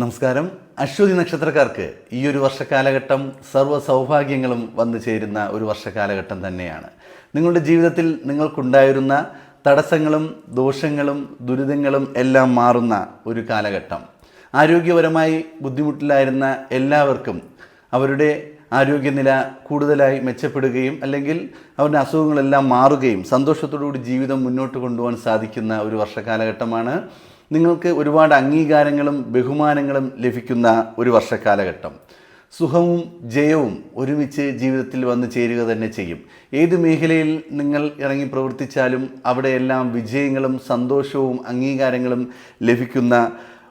നമസ്കാരം. അശ്വതി നക്ഷത്രക്കാർക്ക് ഈ ഒരു വർഷക്കാലഘട്ടം സർവ സൗഭാഗ്യങ്ങളും വന്നു ചേരുന്ന ഒരു വർഷക്കാലഘട്ടം തന്നെയാണ്. നിങ്ങളുടെ ജീവിതത്തിൽ നിങ്ങൾക്കുണ്ടായിരുന്ന തടസ്സങ്ങളും ദോഷങ്ങളും ദുരിതങ്ങളും എല്ലാം മാറുന്ന ഒരു കാലഘട്ടം. ആരോഗ്യപരമായി ബുദ്ധിമുട്ടിലായിരുന്ന എല്ലാവർക്കും അവരുടെ ആരോഗ്യനില കൂടുതലായി മെച്ചപ്പെടുകയും അല്ലെങ്കിൽ അവരുടെ അസുഖങ്ങളെല്ലാം മാറുകയും സന്തോഷത്തോടുകൂടി ജീവിതം മുന്നോട്ട് കൊണ്ടുപോകാൻ സാധിക്കുന്ന ഒരു വർഷക്കാലഘട്ടമാണ് നിങ്ങൾക്ക് ഒരുപാട് അംഗീകാരങ്ങളും ബഹുമാനങ്ങളും ലഭിക്കുന്ന ഒരു വർഷക്കാലഘട്ടം. സുഖവും ജയവും ഒരുമിച്ച് ജീവിതത്തിൽ വന്നു ചേരുക തന്നെ ചെയ്യും. ഏത് മേഖലയിൽ നിങ്ങൾ ഇറങ്ങി പ്രവർത്തിച്ചാലും അവിടെയെല്ലാം വിജയങ്ങളും സന്തോഷവും അംഗീകാരങ്ങളും ലഭിക്കുന്ന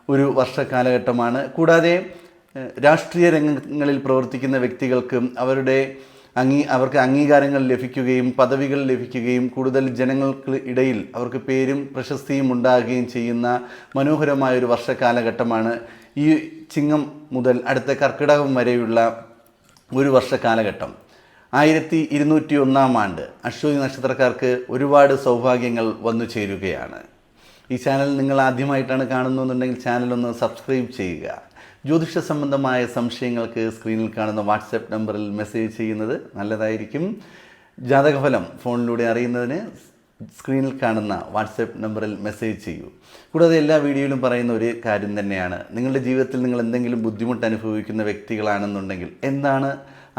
ഒരു വർഷക്കാലഘട്ടമാണ്. കൂടാതെ രാഷ്ട്രീയ രംഗങ്ങളിൽ പ്രവർത്തിക്കുന്ന വ്യക്തികൾക്കും അവരുടെ അംഗീ അവർക്ക് അംഗീകാരങ്ങൾ ലഭിക്കുകയും പദവികൾ ലഭിക്കുകയും കൂടുതൽ ജനങ്ങൾക്ക് ഇടയിൽ അവർക്ക് പേരും പ്രശസ്തിയും ഉണ്ടാകുകയും ചെയ്യുന്ന മനോഹരമായ ഒരു വർഷക്കാലഘട്ടമാണ് ഈ ചിങ്ങം മുതൽ അടുത്ത കർക്കിടകം വരെയുള്ള ഒരു വർഷക്കാലഘട്ടം ആയിരത്തി ഇരുന്നൂറ്റി ഒന്നാം ആണ്ട് അശ്വതി നക്ഷത്രക്കാർക്ക് ഒരുപാട് സൗഭാഗ്യങ്ങൾ വന്നു ചേരുകയാണ്. ഈ ചാനൽ നിങ്ങൾ ആദ്യമായിട്ടാണ് കാണുന്നുണ്ടെങ്കിൽ ചാനൽ ഒന്ന് സബ്സ്ക്രൈബ് ചെയ്യുക. ജ്യോതിഷ സംബന്ധമായ സംശയങ്ങൾക്ക് സ്ക്രീനിൽ കാണുന്ന വാട്സപ്പ് നമ്പറിൽ മെസ്സേജ് ചെയ്യുന്നത് നല്ലതായിരിക്കും. ജാതകഫലം ഫോണിലൂടെ അറിയുന്നതിന് സ്ക്രീനിൽ കാണുന്ന വാട്സപ്പ് നമ്പറിൽ മെസ്സേജ് ചെയ്യൂ. കൂടാതെ എല്ലാ വീഡിയോയിലും പറയുന്ന ഒരു കാര്യം തന്നെയാണ്. നിങ്ങളുടെ ജീവിതത്തിൽ നിങ്ങൾ എന്തെങ്കിലും ബുദ്ധിമുട്ട് അനുഭവിക്കുന്ന വ്യക്തികളാണെന്നുണ്ടെങ്കിൽ എന്താണ്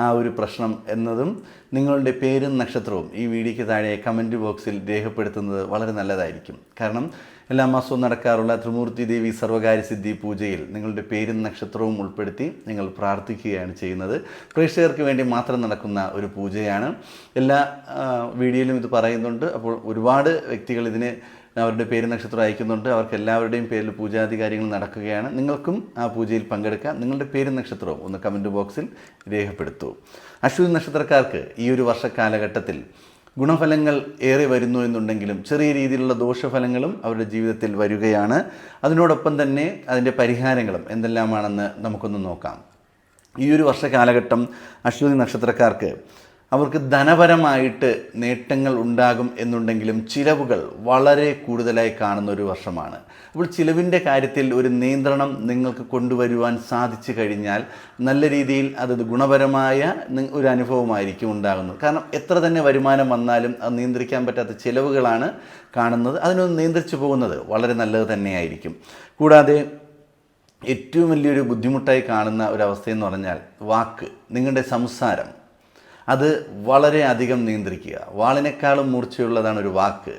ആ ഒരു പ്രശ്നം എന്നതും നിങ്ങളുടെ പേരും നക്ഷത്രവും ഈ വീഡിയോയ്ക്ക് താഴെ കമന്റ് ബോക്സിൽ രേഖപ്പെടുത്തുന്നത് വളരെ നല്ലതായിരിക്കും. കാരണം എല്ലാ മാസവും നടക്കാറുള്ള ത്രിമൂർത്തി ദേവി സർവകാര്യ സിദ്ധി പൂജയിൽ നിങ്ങളുടെ പേരും നക്ഷത്രവും ഉൾപ്പെടുത്തി നിങ്ങൾ പ്രാർത്ഥിക്കുകയാണ് ചെയ്യുന്നത്. പ്രേക്ഷകർക്ക് വേണ്ടി മാത്രം നടക്കുന്ന ഒരു പൂജയാണ്. എല്ലാ വീഡിയോയിലും ഇത് പറയുന്നുണ്ട്. അപ്പോൾ ഒരുപാട് വ്യക്തികൾ ഇതിന് അവരുടെ പേര് നക്ഷത്രം അയക്കുന്നുണ്ട്. അവർക്ക് എല്ലാവരുടെയും പേരിൽ പൂജാതി കാര്യങ്ങൾ നടക്കുകയാണ്. നിങ്ങൾക്കും ആ പൂജയിൽ പങ്കെടുക്കാം. നിങ്ങളുടെ പേര് നക്ഷത്രവും ഒന്ന് കമന്റ് ബോക്സിൽ രേഖപ്പെടുത്തൂ. അശ്വതി നക്ഷത്രക്കാർക്ക് ഈ ഒരു വർഷക്കാലഘട്ടത്തിൽ ഗുണഫലങ്ങൾ ഏറെ വരുന്നു എന്നുണ്ടെങ്കിലും ചെറിയ രീതിയിലുള്ള ദോഷഫലങ്ങളും അവരുടെ ജീവിതത്തിൽ വരികയാണ്. അതിനോടൊപ്പം തന്നെ അതിന്റെ പരിഹാരങ്ങളും എന്തെല്ലാമാണെന്ന് നമുക്കൊന്ന് നോക്കാം. ഈ ഒരു വർഷ കാലഘട്ടം അശ്വതി നക്ഷത്രക്കാർക്ക് അവർക്ക് ധനപരമായിട്ട് നേട്ടങ്ങൾ ഉണ്ടാകും എന്നുണ്ടെങ്കിലും ചിലവുകൾ വളരെ കൂടുതലായി കാണുന്ന ഒരു വർഷമാണ്. അപ്പോൾ ചിലവിന്റെ കാര്യത്തിൽ ഒരു നിയന്ത്രണം നിങ്ങൾക്ക് കൊണ്ടുവരുവാൻ സാധിച്ചു കഴിഞ്ഞാൽ നല്ല രീതിയിൽ അത് ഗുണപരമായ ഒരു അനുഭവമായിരിക്കും ഉണ്ടാകുന്നത്. കാരണം എത്ര തന്നെ വരുമാനം വന്നാലും അത് നിയന്ത്രിക്കാൻ പറ്റാത്ത ചിലവുകളാണ് കാണുന്നത്. അതിനൊന്ന് നിയന്ത്രിച്ചു പോകുന്നത് വളരെ നല്ലത് തന്നെയായിരിക്കും. കൂടാതെ ഏറ്റവും വലിയൊരു ബുദ്ധിമുട്ടായി കാണുന്ന ഒരവസ്ഥയെന്ന് പറഞ്ഞാൽ വാക്ക് നിങ്ങളുടെ സംസാരം. അത് വളരെയധികം നിയന്ത്രിക്കുക. വാളിനേക്കാളും മൂർച്ചയുള്ളതാണ് ഒരു വാക്ക്.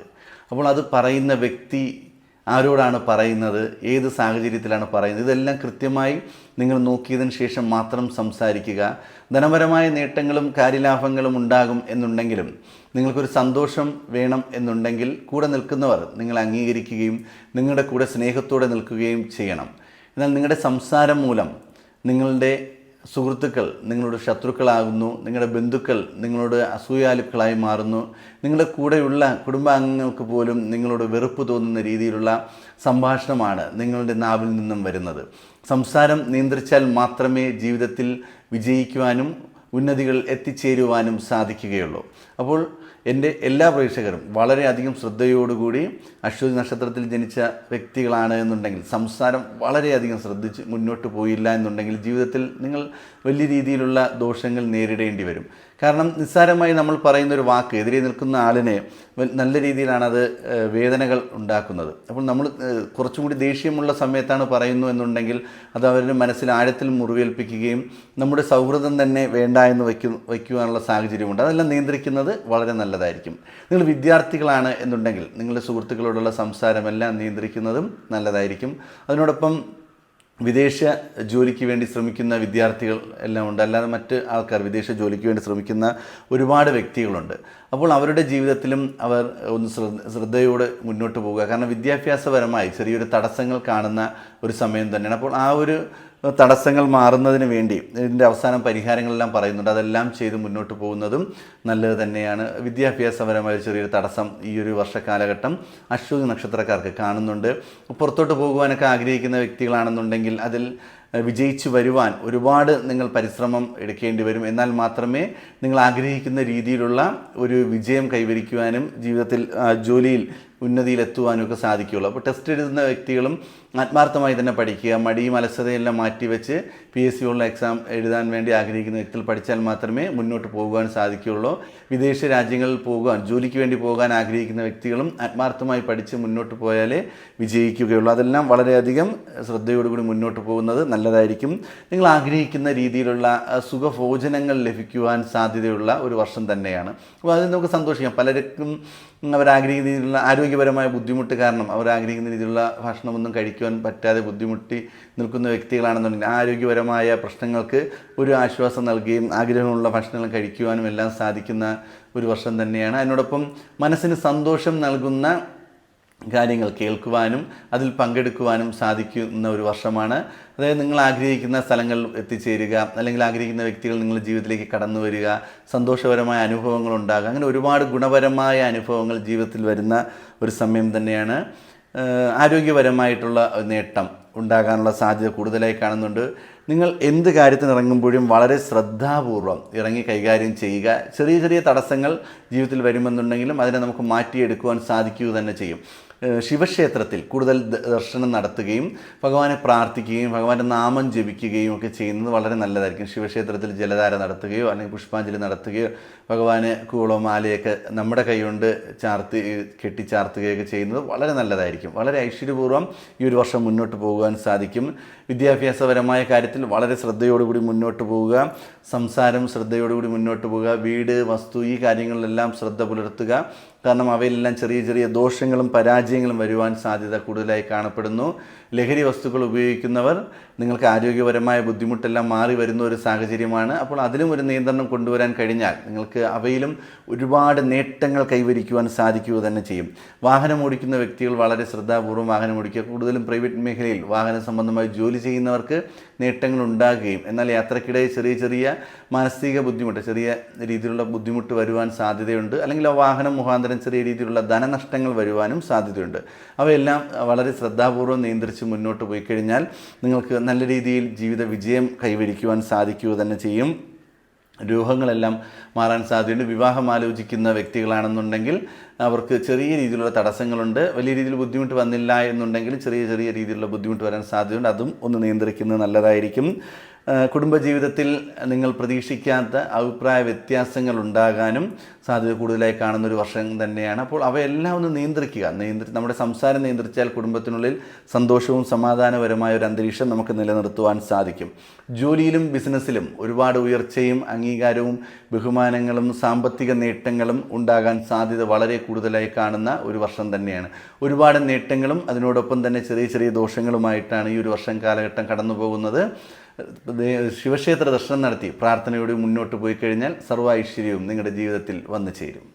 അപ്പോൾ അത് പറയുന്ന വ്യക്തി ആരോടാണ് പറയുന്നത്? ഏത് സാഹചര്യത്തിലാണ് പറയുന്നത്? ഇതെല്ലാം കൃത്യമായി നിങ്ങൾ നോക്കിയതിന് ശേഷം മാത്രം സംസാരിക്കുക. ധനപരമായ നേട്ടങ്ങളും കാര്യലാഭങ്ങളും ഉണ്ടാകും എന്നുണ്ടെങ്കിലും നിങ്ങൾക്കൊരു സന്തോഷം വേണം എന്നുണ്ടെങ്കിൽ കൂടെ നിൽക്കുന്നവർ നിങ്ങളെ അംഗീകരിക്കുകയും നിങ്ങളുടെ കൂടെ സ്നേഹത്തോടെ നിൽക്കുകയും ചെയ്യണം. എന്നാൽ നിങ്ങളുടെ സംസാരം മൂലം നിങ്ങളുടെ സുഹൃത്തുക്കൾ നിങ്ങളുടെ ശത്രുക്കളാകുന്നു നിങ്ങളുടെ ബന്ധുക്കൾ നിങ്ങളോട് അസൂയാലുക്കളായി മാറുന്നു നിങ്ങളുടെ കൂടെയുള്ള കുടുംബാംഗങ്ങൾക്ക് പോലും നിങ്ങളോട് വെറുപ്പ് തോന്നുന്ന രീതിയിലുള്ള സംഭാഷണമാണ് നിങ്ങളുടെ നാവിൽ നിന്നും വരുന്നത്. സംസാരം നിയന്ത്രിച്ചാൽ മാത്രമേ ജീവിതത്തിൽ വിജയിക്കുവാനും ഉന്നതികൾ എത്തിച്ചേരുവാനും സാധിക്കുകയുള്ളൂ. അപ്പോൾ എന്റെ എല്ലാ പ്രേക്ഷകരും വളരെയധികം ശ്രദ്ധയോടുകൂടി അശ്വതി നക്ഷത്രത്തിൽ ജനിച്ച വ്യക്തികളാണ് എന്നുണ്ടെങ്കിൽ സംസാരം വളരെയധികം ശ്രദ്ധിച്ച് മുന്നോട്ട് പോയില്ല എന്നുണ്ടെങ്കിൽ ജീവിതത്തിൽ നിങ്ങൾ വലിയ രീതിയിലുള്ള ദോഷങ്ങൾ നേരിടേണ്ടി വരും. കാരണം നിസ്സാരമായി നമ്മൾ പറയുന്ന ഒരു വാക്ക് എതിരെ നിൽക്കുന്ന ആളിനെ നല്ല രീതിയിലാണ് അത് വേദനകൾ ഉണ്ടാക്കുന്നത്. അപ്പോൾ നമ്മൾ കുറച്ചും കൂടി ദേഷ്യമുള്ള സമയത്താണ് പറയുന്നു എന്നുണ്ടെങ്കിൽ അത് അവരുടെ മനസ്സിൽ ആഴത്തിൽ മുറിവേൽപ്പിക്കുകയും നമ്മുടെ സൗഹൃദം തന്നെ വേണ്ട എന്ന് വയ്ക്കു വയ്ക്കുവാനുള്ള സാഹചര്യമുണ്ട്. അതെല്ലാം നിയന്ത്രിക്കുന്നത് വളരെ നല്ലതായിരിക്കും. നിങ്ങൾ വിദ്യാർത്ഥികളാണ് എന്നുണ്ടെങ്കിൽ നിങ്ങളുടെ സുഹൃത്തുക്കളോടുള്ള സംസാരമെല്ലാം നിയന്ത്രിക്കുന്നതും നല്ലതായിരിക്കും. അതിനോടൊപ്പം വിദേശ ജോലിക്ക് വേണ്ടി ശ്രമിക്കുന്ന വിദ്യാർത്ഥികൾ എല്ലാം ഉണ്ട്. അല്ലാതെ മറ്റ് ആൾക്കാർ വിദേശ ജോലിക്ക് വേണ്ടി ശ്രമിക്കുന്ന ഒരുപാട് വ്യക്തികളുണ്ട്. അപ്പോൾ അവരുടെ ജീവിതത്തിലും അവർ ഒന്ന് ശ്രദ്ധ ശ്രദ്ധയോടെ മുന്നോട്ട് പോവുക. കാരണം വിദ്യാഭ്യാസപരമായി ചെറിയൊരു തടസ്സങ്ങൾ കാണുന്ന ഒരു സമയം തന്നെയാണ്. അപ്പോൾ ആ ഒരു തടസ്സങ്ങൾ മാറുന്നതിന് വേണ്ടി ഇതിന്റെ അവസാനം പരിഹാരങ്ങളെല്ലാം പറയുന്നുണ്ട്. അതെല്ലാം ചെയ്ത് മുന്നോട്ട് പോകുന്നതും നല്ലത് തന്നെയാണ്. വിദ്യാഭ്യാസപരമായ ചെറിയൊരു തടസ്സം ഈ ഒരു വർഷക്കാലഘട്ടം അശ്വതി നക്ഷത്രക്കാർക്ക് കാണുന്നുണ്ട്. പുറത്തോട്ട് പോകുവാനൊക്കെ ആഗ്രഹിക്കുന്ന വ്യക്തികളാണെന്നുണ്ടെങ്കിൽ അതിൽ വിജയിച്ചു വരുവാൻ ഒരുപാട് നിങ്ങൾ പരിശ്രമം എടുക്കേണ്ടി വരും. എന്നാൽ മാത്രമേ നിങ്ങൾ ആഗ്രഹിക്കുന്ന രീതിയിലുള്ള ഒരു വിജയം കൈവരിക്കുവാനും ജീവിതത്തിൽ ജോലിയിൽ ഉന്നതിയിലെത്തുവാനും സാധിക്കുകയുള്ളു. അപ്പോൾ ടെസ്റ്റ് എഴുതുന്ന വ്യക്തികളും ആത്മാർത്ഥമായി തന്നെ പഠിക്കുക മടിയും അലസതയെല്ലാം മാറ്റിവെച്ച് പി എസ് സി ഉള്ള എക്സാം എഴുതാൻ വേണ്ടി ആഗ്രഹിക്കുന്ന വ്യക്തികൾ പഠിച്ചാൽ മാത്രമേ മുന്നോട്ട് പോകുവാൻ സാധിക്കുകയുള്ളൂ. വിദേശ രാജ്യങ്ങളിൽ പോകുവാൻ ജോലിക്ക് വേണ്ടി പോകാൻ ആഗ്രഹിക്കുന്ന വ്യക്തികളും ആത്മാർത്ഥമായി പഠിച്ച് മുന്നോട്ട് പോയാലേ വിജയിക്കുകയുള്ളൂ. അതെല്ലാം വളരെയധികം ശ്രദ്ധയോടുകൂടി മുന്നോട്ട് പോകുന്നത് നല്ലതായിരിക്കും. നിങ്ങൾ ആഗ്രഹിക്കുന്ന രീതിയിലുള്ള സുഖഭോജനങ്ങൾ ലഭിക്കുവാൻ സാധ്യതയുള്ള ഒരു വർഷം തന്നെയാണ്. അപ്പോൾ അതിൽ നമുക്ക് സന്തോഷിക്കാം. പലർക്കും അവരാഗ്രഹിക്കുന്ന രീതിയിലുള്ള രീതിയിലുള്ള ആരോഗ്യപരമായ ബുദ്ധിമുട്ട് കാരണം അവർ ആഗ്രഹിക്കുന്ന രീതിയിലുള്ള ഭക്ഷണമൊന്നും കഴിക്കുവാൻ പറ്റാതെ ബുദ്ധിമുട്ടി നിൽക്കുന്ന വ്യക്തികളാണെന്നുണ്ടെങ്കിൽ ആരോഗ്യപരമായ പ്രശ്നങ്ങൾക്ക് ഒരു ആശ്വാസം നൽകുകയും ആഗ്രഹമുള്ള ഭക്ഷണങ്ങൾ കഴിക്കുവാനും എല്ലാം സാധിക്കുന്ന ഒരു വർഷം തന്നെയാണ്. അതിനോടൊപ്പം മനസ്സിന് സന്തോഷം നൽകുന്ന കാര്യങ്ങൾ കേൾക്കുവാനും അതിൽ പങ്കെടുക്കുവാനും സാധിക്കുന്ന ഒരു വർഷമാണ്. അതായത് നിങ്ങൾ ആഗ്രഹിക്കുന്ന സ്ഥലങ്ങളിൽ എത്തിച്ചേരുക അല്ലെങ്കിൽ ആഗ്രഹിക്കുന്ന വ്യക്തികൾ നിങ്ങളുടെ ജീവിതത്തിലേക്ക് കടന്നു വരിക സന്തോഷപരമായ അനുഭവങ്ങൾ ഉണ്ടാകുക അങ്ങനെ ഒരുപാട് ഗുണപരമായ അനുഭവങ്ങൾ ജീവിതത്തിൽ വരുന്ന ഒരു സമയം തന്നെയാണ്. ആരോഗ്യപരമായിട്ടുള്ള നേട്ടം ഉണ്ടാകാനുള്ള സാധ്യത കൂടുതലായി കാണുന്നുണ്ട്. നിങ്ങൾ എന്ത് കാര്യത്തിന് ഇറങ്ങുമ്പോഴും വളരെ ശ്രദ്ധാപൂർവം ഇറങ്ങി കൈകാര്യം ചെയ്യുക. ചെറിയ ചെറിയ തടസ്സങ്ങൾ ജീവിതത്തിൽ വരുമെന്നുണ്ടെങ്കിലും അതിനെ നമുക്ക് മാറ്റിയെടുക്കുവാൻ സാധിക്കുക തന്നെ ചെയ്യും. ശിവക്ഷേത്രത്തിൽ കൂടുതൽ ദർശനം നടത്തുകയും ഭഗവാനെ പ്രാർത്ഥിക്കുകയും ഭഗവാന്റെ നാമം ജപിക്കുകയും ഒക്കെ ചെയ്യുന്നത് വളരെ നല്ലതായിരിക്കും. ശിവക്ഷേത്രത്തിൽ ജലധാര നടത്തുകയോ അല്ലെങ്കിൽ പുഷ്പാഞ്ജലി നടത്തുകയോ ഭഗവാന് കൂളോ മാലയൊക്കെ നമ്മുടെ കൈകൊണ്ട് ചാർത്തി കെട്ടിച്ചാർത്തുകയൊക്കെ ചെയ്യുന്നത് വളരെ നല്ലതായിരിക്കും. വളരെ ഐശ്വര്യപൂർവം ഈ ഒരു വർഷം മുന്നോട്ട് പോകുവാൻ സാധിക്കും. വിദ്യാഭ്യാസപരമായ കാര്യത്തിൽ വളരെ ശ്രദ്ധയോടുകൂടി മുന്നോട്ട് പോവുക. സംസാരം ശ്രദ്ധയോടുകൂടി മുന്നോട്ട് പോവുക. വീട് വസ്തു ഈ കാര്യങ്ങളിലെല്ലാം ശ്രദ്ധ പുലർത്തുക. കാരണം അവയിലെല്ലാം ചെറിയ ചെറിയ ദോഷങ്ങളും പരാജയങ്ങളും വരുവാൻ സാധ്യത കൂടുതലായി കാണപ്പെടുന്നു. ലഹരി വസ്തുക്കൾ ഉപയോഗിക്കുന്നവർ നിങ്ങൾക്ക് ആരോഗ്യപരമായ ബുദ്ധിമുട്ടെല്ലാം മാറി വരുന്ന ഒരു സാഹചര്യമാണ്. അപ്പോൾ അതിലും ഒരു നിയന്ത്രണം കൊണ്ടുവരാൻ കഴിഞ്ഞാൽ നിങ്ങൾക്ക് അവയിലും ഒരുപാട് നേട്ടങ്ങൾ കൈവരിക്കുവാൻ സാധിക്കുക തന്നെ ചെയ്യും. വാഹനം ഓടിക്കുന്ന വ്യക്തികൾ വളരെ ശ്രദ്ധാപൂർവം വാഹനം ഓടിക്കുക. കൂടുതലും പ്രൈവറ്റ് മേഖലയിൽ വാഹന സംബന്ധമായി ജോലി ചെയ്യുന്നവർക്ക് നേട്ടങ്ങൾ ഉണ്ടാകുകയും എന്നാൽ യാത്രക്കിടെ ചെറിയ ചെറിയ മാനസിക ബുദ്ധിമുട്ട് ചെറിയ രീതിയിലുള്ള ബുദ്ധിമുട്ട് വരുവാൻ സാധ്യതയുണ്ട്. അല്ലെങ്കിൽ ആ വാഹനം മുഖാന്തരം ചെറിയ രീതിയിലുള്ള ധനനഷ്ടങ്ങൾ വരുവാനും സാധ്യതയുണ്ട്. അവയെല്ലാം വളരെ ശ്രദ്ധാപൂർവം നിയന്ത്രിച്ച് മുന്നോട്ട് പോയി കഴിഞ്ഞാൽ നിങ്ങൾക്ക് നല്ല രീതിയിൽ ജീവിത വിജയം കൈവരിക്കുവാൻ സാധിക്കുക തന്നെ ചെയ്യും. രൂഹങ്ങളെല്ലാം മാറാൻ സാധ്യതയുണ്ട്. വിവാഹം ആലോചിക്കുന്ന വ്യക്തികളാണെന്നുണ്ടെങ്കിൽ അവർക്ക് ചെറിയ രീതിയിലുള്ള തടസ്സങ്ങളുണ്ട്. വലിയ രീതിയിൽ ബുദ്ധിമുട്ട് വന്നില്ല എന്നുണ്ടെങ്കിൽ ചെറിയ ചെറിയ രീതിയിലുള്ള ബുദ്ധിമുട്ട് വരാൻ സാധ്യതയുണ്ട്. അതും ഒന്ന് നിയന്ത്രിക്കുന്നത് നല്ലതായിരിക്കും. കുടുംബജീവിതത്തിൽ നിങ്ങൾ പ്രതീക്ഷിക്കാത്ത അഭിപ്രായ വ്യത്യാസങ്ങൾ ഉണ്ടാകാനും സാധ്യത കൂടുതലായി കാണുന്ന ഒരു വർഷം തന്നെയാണ്. അപ്പോൾ അവയെല്ലാം ഒന്ന് നിയന്ത്രിക്കുക. നിയന്ത്രി നമ്മുടെ സംസാരം നിയന്ത്രിച്ചാൽ കുടുംബത്തിനുള്ളിൽ സന്തോഷവും സമാധാനപരമായ ഒരു അന്തരീക്ഷം നമുക്ക് നിലനിർത്തുവാൻ സാധിക്കും. ജോലിയിലും ബിസിനസ്സിലും ഒരുപാട് ഉയർച്ചയും അംഗീകാരവും ബഹുമാനങ്ങളും സാമ്പത്തിക നേട്ടങ്ങളും ഉണ്ടാകാൻ സാധ്യത വളരെ കൂടുതലായി കാണുന്ന ഒരു വർഷം തന്നെയാണ്. ഒരുപാട് നേട്ടങ്ങളും അതിനോടൊപ്പം തന്നെ ചെറിയ ചെറിയ ദോഷങ്ങളുമായിട്ടാണ് ഈ ഒരു വർഷം കാലഘട്ടം കടന്നു പോകുന്നത് ശിവക്ഷേത്ര ദർശനം നടത്തി പ്രാർത്ഥനയോടെ മുന്നോട്ട് പോയി കഴിഞ്ഞാൽ സർവ ഐശ്വര്യവും നിങ്ങളുടെ ജീവിതത്തിൽ വന്നു ചേരും.